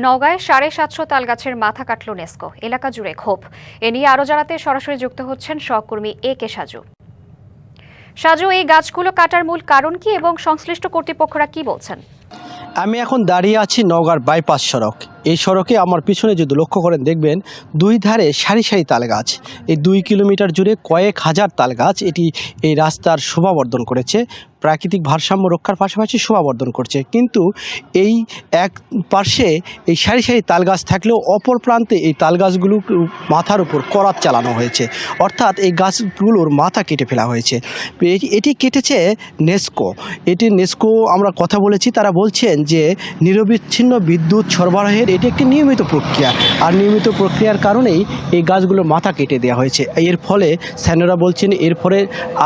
নওগাঁয় সাড়ে সাতশো তালগাছের মাথা কাটল নেস্কো এলাকা জুড়ে ক্ষোভ। এ নিয়ে আরও জানাতে সরাসরি যুক্ত হচ্ছেন সহকর্মী এ কে সাজু। সাজু, এই গাছগুলো কাটার মূল কারণ কি এবং সংশ্লিষ্ট কর্তৃপক্ষরা কি বলছেন? আমি এখন দাঁড়িয়ে আছি নওগাঁর বাইপাস সড়ক। এই সড়কে আমার পিছনে যদি লক্ষ্য করেন, দেখবেন দুই ধারে সারি সারি তাল গাছ এই দুই কিলোমিটার জুড়ে কয়েক হাজার তাল গাছ এটি এই রাস্তার শোভাবর্ধন করেছে। প্রাকৃতিক ভারসাম্য রক্ষার পাশাপাশি শোভাবর্ধন করছে। কিন্তু এই এক পার্শ্বে এই সারি সারি তাল গাছ থাকলেও অপর প্রান্তে এই তাল গাছগুলো মাথার উপর করাত চালানো হয়েছে। অর্থাৎ এই গাছগুলোর মাথা কেটে ফেলা হয়েছে। এটি- কেটেছে নেস্কো। এটি নেস্কো আমরা কথা বলেছি, তারা বলছেন যে নিরবিচ্ছিন্ন বিদ্যুৎ সরবরাহের এটি একটি নিয়মিত প্রক্রিয়া। আর নিয়মিত প্রক্রিয়ার কারণেই এই গাছগুলোর মাথা কেটে দেওয়া হয়েছে। এর ফলে স্যানেরা বলছেন এর ফলে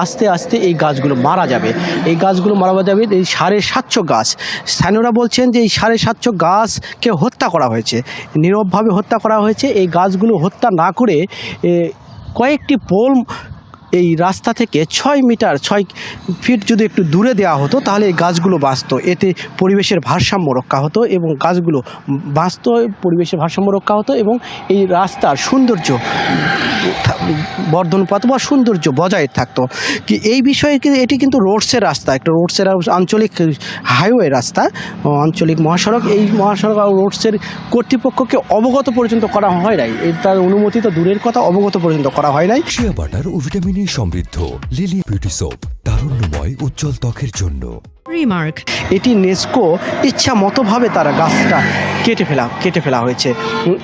আস্তে আস্তে এই গাছগুলো মারা যাবে। এই গাছগুলো মারা যাবে এই সাড়ে সাতশো গাছ। স্থানীয়রা বলছেন যে এই সাড়ে সাতশো গাছকে হত্যা করা হয়েছে। নীরবভাবে হত্যা করা হয়েছে। এই গাছগুলো হত্যা না করে কয়েকটি পোল এই রাস্তা থেকে ছয় মিটার, ছয় ফিট যদি একটু দূরে দেওয়া হতো, তাহলে এই গাছগুলো বাঁচত। এতে পরিবেশের ভারসাম্য রক্ষা হতো এবং গাছগুলো বাঁচত, পরিবেশের ভারসাম্য রক্ষা হতো এবং এই রাস্তার সৌন্দর্য বর্ধন পাত বা সৌন্দর্য বজায় থাকতো। কি এই বিষয়ে এটি কিন্তু রোডসের রাস্তা, একটা রোডসের আঞ্চলিক হাইওয়ে রাস্তা, আঞ্চলিক মহাসড়ক। এই মহাসড়ক রোডসের কর্তৃপক্ষকে অবগত পর্যন্ত করা হয় নাই। তার অনুমতি তো দূরের কথা, অবগত পর্যন্ত করা হয় নাই। ও ভিটামিনে সমৃদ্ধ লিলি বিউটি সোপ তারুণ্যময় উজ্জ্বল ত্বকের জন্য। Remark. এটি নেস্কো ইচ্ছা মতোভাবে তারা গাছটা কেটে ফেলা কেটে ফেলা হয়েছে।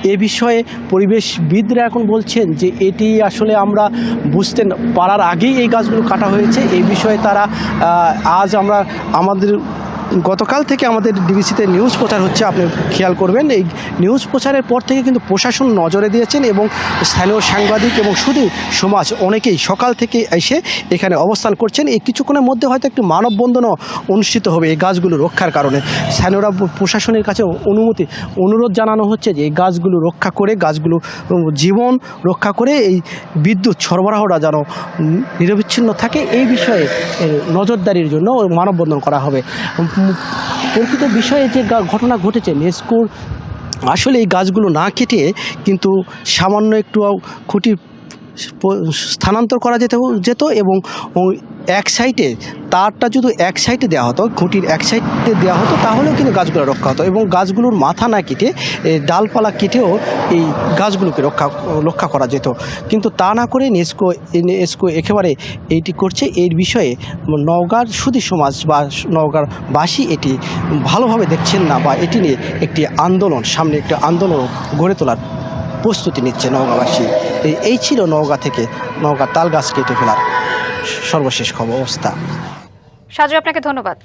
এ বিষয়ে পরিবেশবিদরা এখন বলছেন যে এটি আসলে আমরা বুঝতে না- পারার আগেই এই গাছগুলো কাটা হয়েছে। এই বিষয়ে তারা আজ আমরা আমাদের গতকাল থেকে আমাদের ডিবিসিতে নিউজ প্রচার হচ্ছে, আপনি খেয়াল করবেন, এই নিউজ প্রচারের পর থেকে কিন্তু প্রশাসন নজরে দিয়েছেন এবং স্থানীয় সাংবাদিক এবং শুধু সমাজ অনেকেই সকাল থেকে এসে এখানে অবস্থান করছেন। এই কিছুক্ষণের মধ্যে হয়তো একটি মানববন্ধনও অনুষ্ঠিত হবে এই গাছগুলো রক্ষার কারণে। স্থানীয়রা প্রশাসনের কাছে অনুমতি, অনুরোধ জানানো হচ্ছে যে এই গাছগুলো রক্ষা করে, গাছগুলো জীবন রক্ষা করে এই বিদ্যুৎ সরবরাহটা যেন নিরবিচ্ছিন্ন থাকে, এই বিষয়ে নজরদারির জন্য মানববন্ধন করা হবে। প্রকৃত বিষয়ে যে ঘটনা ঘটেছে নেস্কোর আসলে এই গাছগুলো না কেটে কিন্তু সামান্য একটু খুঁটি স্থানান্তর করা যেত যেত এবং এক সাইডে তারটা যদি এক সাইডে দেওয়া হতো, খুঁটির এক সাইডে দেওয়া হতো, তাহলেও কিন্তু গাছগুলো রক্ষা হতো এবং গাছগুলোর মাথা না কেটে ডালপালা কেটেও এই গাছগুলোকে রক্ষা রক্ষা করা যেত। কিন্তু তা না করে নেস্কো নেস্কো একেবারে এইটি করছে। এর বিষয়ে নওগাঁর সুদী সমাজ বা নওগাঁর বাসী এটি ভালোভাবে দেখছেন না বা এটি নিয়ে একটি আন্দোলন, সামনে একটি আন্দোলন গড়ে তোলার প্রস্তুতি নিচ্ছে নওগাঁবাসী। এই ছিল নওগাঁ থেকে নওগাঁ তাল গাছ কেটে ফেলার সর্বশেষ খবর, অবস্থা। সাজু আপনাকে ধন্যবাদ।